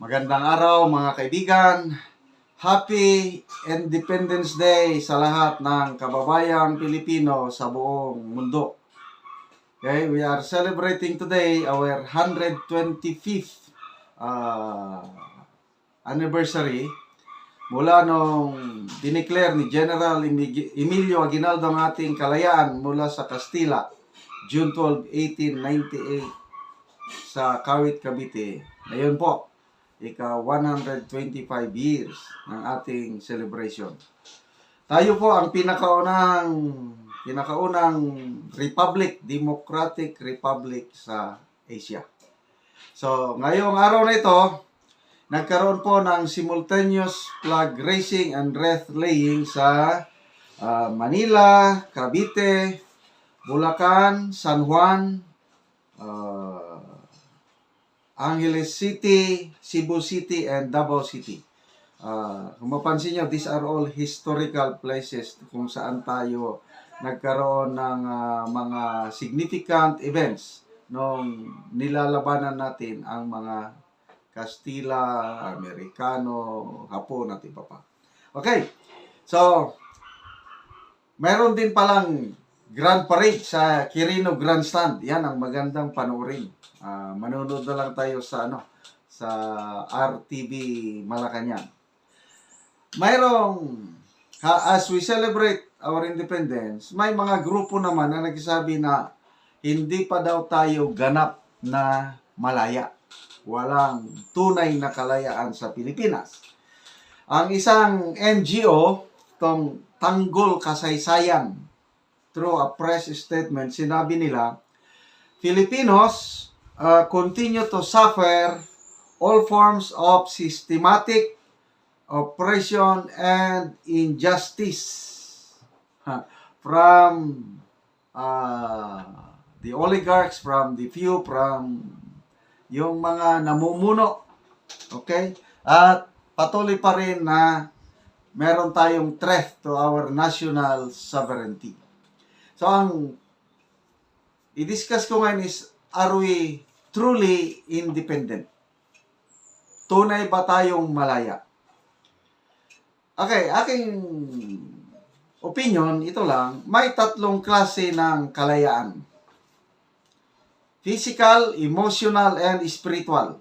Magandang araw mga kaibigan. Happy Independence Day sa lahat ng kababayang Pilipino sa buong mundo. Okay, we are celebrating today our 125th uh, anniversary mula nung dineclare ni General Emilio Aguinaldo ang ating kalayaan mula sa Kastila, June 12, 1898 sa Kawit, Cavite. Ngayon po, ika 125 years ng ating celebration. Tayo po ang pinakaunang pinakaunang republic, democratic republic sa Asia. So, ngayong araw na ito, nagkaroon po ng simultaneous flag raising and wreath laying sa ah, Manila, Cavite, Bulacan, San Juan, ah, Angeles City, Cebu City, and Davao City. Ah, kung mapansin nyo, these are all historical places kung saan tayo nagkaroon ng ah, mga significant events nung nilalabanan natin ang mga Kastila, Amerikano, Hapon at iba pa. Okay, so meron din palang Grand Parade sa Quirino Grandstand. Yan ang magandang panoorin. Ah, manonood na lang tayo sa ano sa RTV Malacanang. Mayroong ha, as we celebrate our independence, may mga grupo naman na nagsasabi na hindi pa daw tayo ganap na malaya. Walang tunay na kalayaan sa Pilipinas. Ang isang NGO, tong Tanggol Kasaysayan, through a press statement, sinabi nila, Filipinos uh, continue to suffer all forms of systematic oppression and injustice from uh, the oligarchs, from the few, from yung mga namumuno. Okay? At patuloy pa rin na meron tayong threat to our national sovereignty. So, ang i-discuss ko ngayon is, are we truly independent? Tunay ba tayong malaya? Okay, aking opinion, ito lang, may tatlong klase ng kalayaan. Physical, emotional, and spiritual.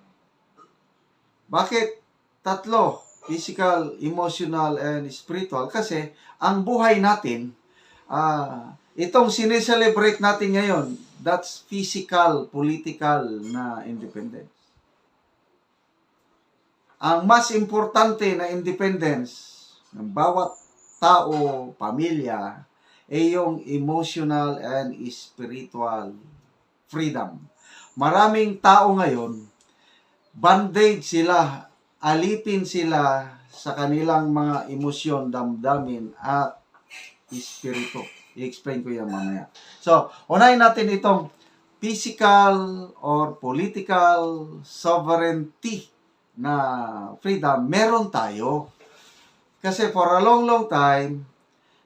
Bakit tatlo? Physical, emotional, and spiritual. Kasi ang buhay natin, ah, itong sineselebrate natin ngayon, that's physical, political na independence. Ang mas importante na independence ng bawat tao, pamilya, ay yung emotional and spiritual freedom. Maraming tao ngayon, bandage sila, alipin sila sa kanilang mga emosyon, damdamin, at espiritu. I-explain ko yan mamaya. So, unahin natin itong physical or political sovereignty na freedom. Meron tayo. Kasi for a long, long time,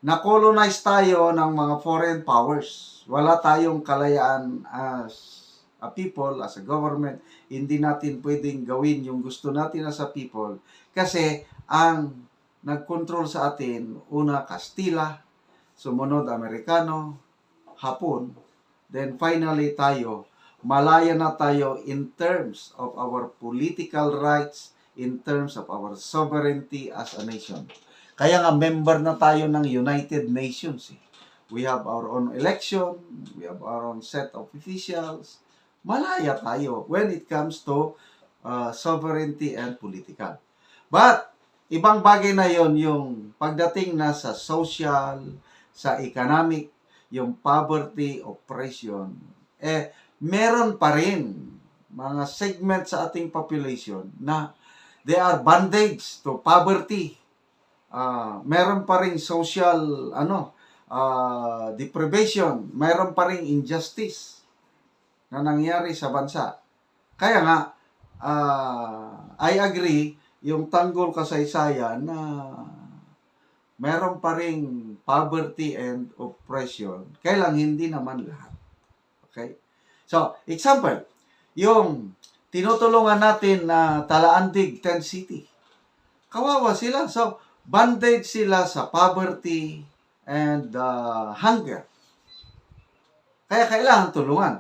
na-colonize tayo ng mga foreign powers. Wala tayong kalayaan as a people, as a government. Hindi natin pwedeng gawin yung gusto natin as a people. Kasi ang nag-control sa atin, una Kastila, sumunod Amerikano, Hapon, then finally tayo, malaya na tayo in terms of our political rights, in terms of our sovereignty as a nation. Kaya nga member na tayo ng United Nations. Eh. We have our own election, we have our own set of officials. Malaya tayo when it comes to uh, sovereignty and political. But, ibang bagay na yon yung pagdating na sa social, sa economic, yung poverty, oppression, eh, meron pa rin mga segment sa ating population na they are bandage to poverty. Ah, meron pa rin social ano ah, deprivation, meron pa rin injustice na nangyari sa bansa. Kaya nga ah, I agree yung tanggol kasaysayan na meron pa rin poverty and oppression. Kailang hindi naman lahat. Okay? So, example, yung tinutulungan natin na Talaandig, Tent City. Kawawa sila. So, bandage sila sa poverty and uh, hunger. Kaya kailangan tulungan.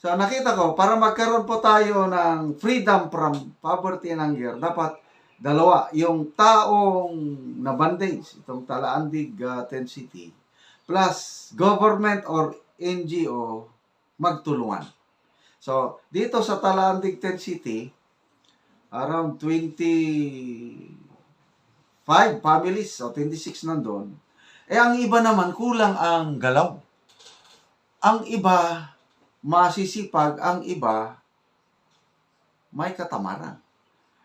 So, nakita ko, para magkaroon po tayo ng freedom from poverty and hunger, dapat dalawa. Yung taong na bandage, itong Talaandig, uh, Tent City, plus government or NGO, magtulungan. So, dito sa Talaandig, Tent City, around 25 families o 26 nandun. Eh, ang iba naman, kulang ang galaw. Ang iba, masisipag. Ang iba, may katamaran.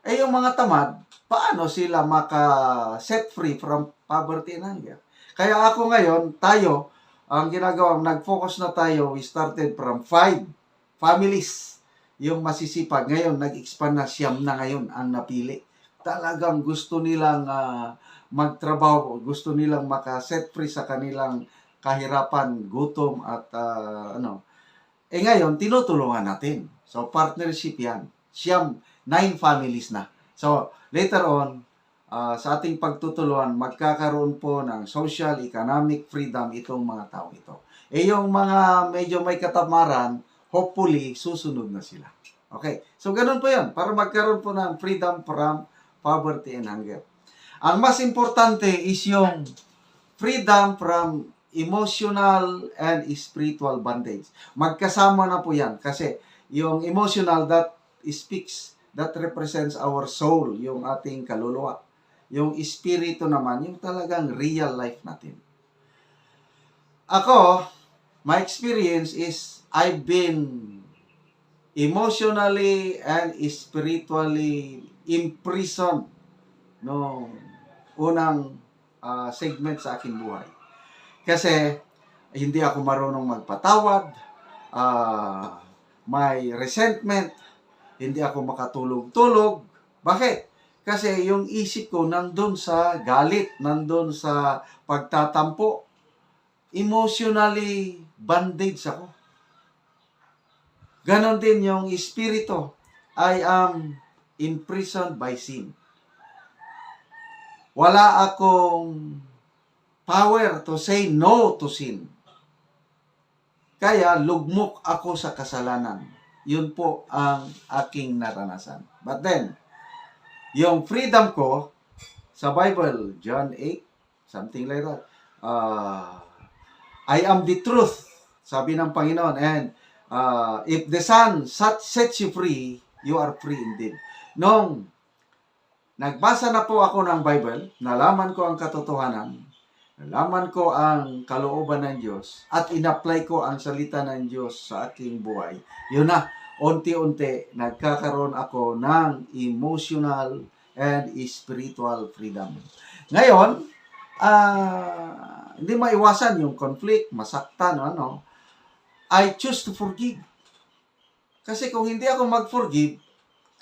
Eh, yung mga tamad, paano sila maka-set free from poverty and hunger? Kaya ako ngayon, tayo, ang ginagawa, nag-focus na tayo, we started from five families yung masisipag. Ngayon, nag-expand na siyam na ngayon ang napili. Talagang gusto nilang ah, magtrabaho, gusto nilang maka-set free sa kanilang kahirapan, gutom at ah, ano. Eh ngayon, tinutulungan natin. So, partnership yan. Siyam, nine families na. So, later on, ah, sa ating pagtutulungan, magkakaroon po ng social, economic freedom itong mga tao ito. Eh yung mga medyo may katamaran, hopefully, susunod na sila. Okay. So, ganun po yan. Para magkaroon po ng freedom from poverty and hunger. Ang mas importante is yung freedom from emotional and spiritual bondage. Magkasama na po yan. Kasi yung emotional that speaks, that represents our soul, yung ating kaluluwa. Yung espiritu naman, yung talagang real life natin. Ako, my experience is I've been emotionally and spiritually imprisoned no unang ah, segment sa aking buhay. Kasi hindi ako marunong magpatawad, ah, may resentment, hindi ako makatulog-tulog. Bakit? Kasi yung isip ko nandun sa galit, nandun sa pagtatampo. Emotionally bandage ako. Ganon din yung espiritu. I am imprisoned by sin. Wala akong power to say no to sin. Kaya lugmok ako sa kasalanan. Yun po ang aking naranasan. But then, yung freedom ko sa Bible, John 8, something like that. Uh, I am the truth, sabi ng Panginoon. And uh, if the Son set, sets you free, you are free indeed. Nung nagbasa na po ako ng Bible, nalaman ko ang katotohanan, nalaman ko ang kalooban ng Diyos, at inapply ko ang salita ng Diyos sa aking buhay, yun na, unti-unti nagkakaroon ako ng emotional and spiritual freedom. Ngayon, ah hindi maiwasan yung conflict, masaktan, ano, I choose to forgive. Kasi kung hindi ako mag-forgive,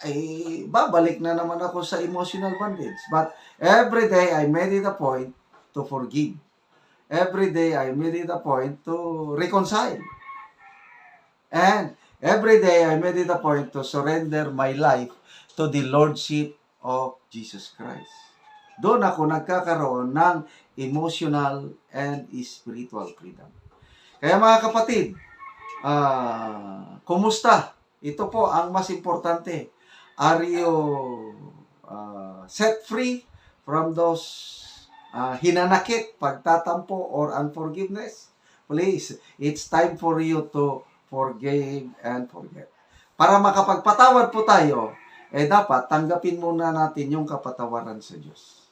ay babalik na naman ako sa emotional bondage. But every day, I made it a point to forgive. Every day, I made it a point to reconcile. And every day, I made it a point to surrender my life to the Lordship of Jesus Christ. Doon ako nagkakaroon ng emotional and spiritual freedom. Kaya mga kapatid, ah, kumusta? Ito po ang mas importante. Are you ah, set free from those ah, hinanakit, pagtatampo, or unforgiveness? Please, it's time for you to forgive and forget. Para makapagpatawad po tayo, eh dapat tanggapin muna natin yung kapatawaran sa Diyos.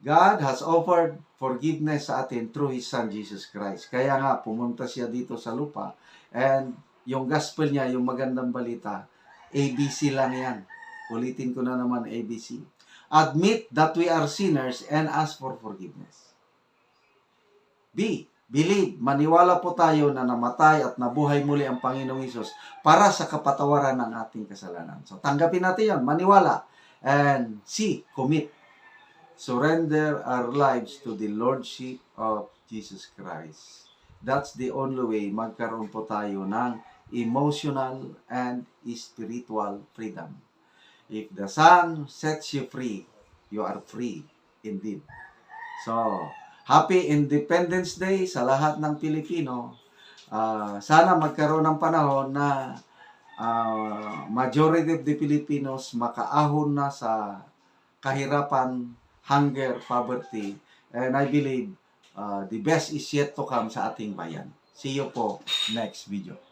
God has offered forgiveness sa atin through His Son, Jesus Christ. Kaya nga, pumunta siya dito sa lupa and yung gospel niya, yung magandang balita, ABC lang yan. Ulitin ko na naman ABC. Admit that we are sinners and ask for forgiveness. B. Believe, maniwala po tayo na namatay at nabuhay muli ang Panginoong Isus para sa kapatawaran ng ating kasalanan. So, tanggapin natin yon maniwala. And C. Commit surrender our lives to the Lordship of Jesus Christ. That's the only way magkaroon po tayo ng emotional, and spiritual freedom. If the Son sets you free, you are free indeed. So, Happy Independence Day sa lahat ng Pilipino. Ah, sana magkaroon ng panahon na ah, majority of the Filipinos makaahon na sa kahirapan, hunger, poverty. And I believe ah, the best is yet to come sa ating bayan. See you po next video.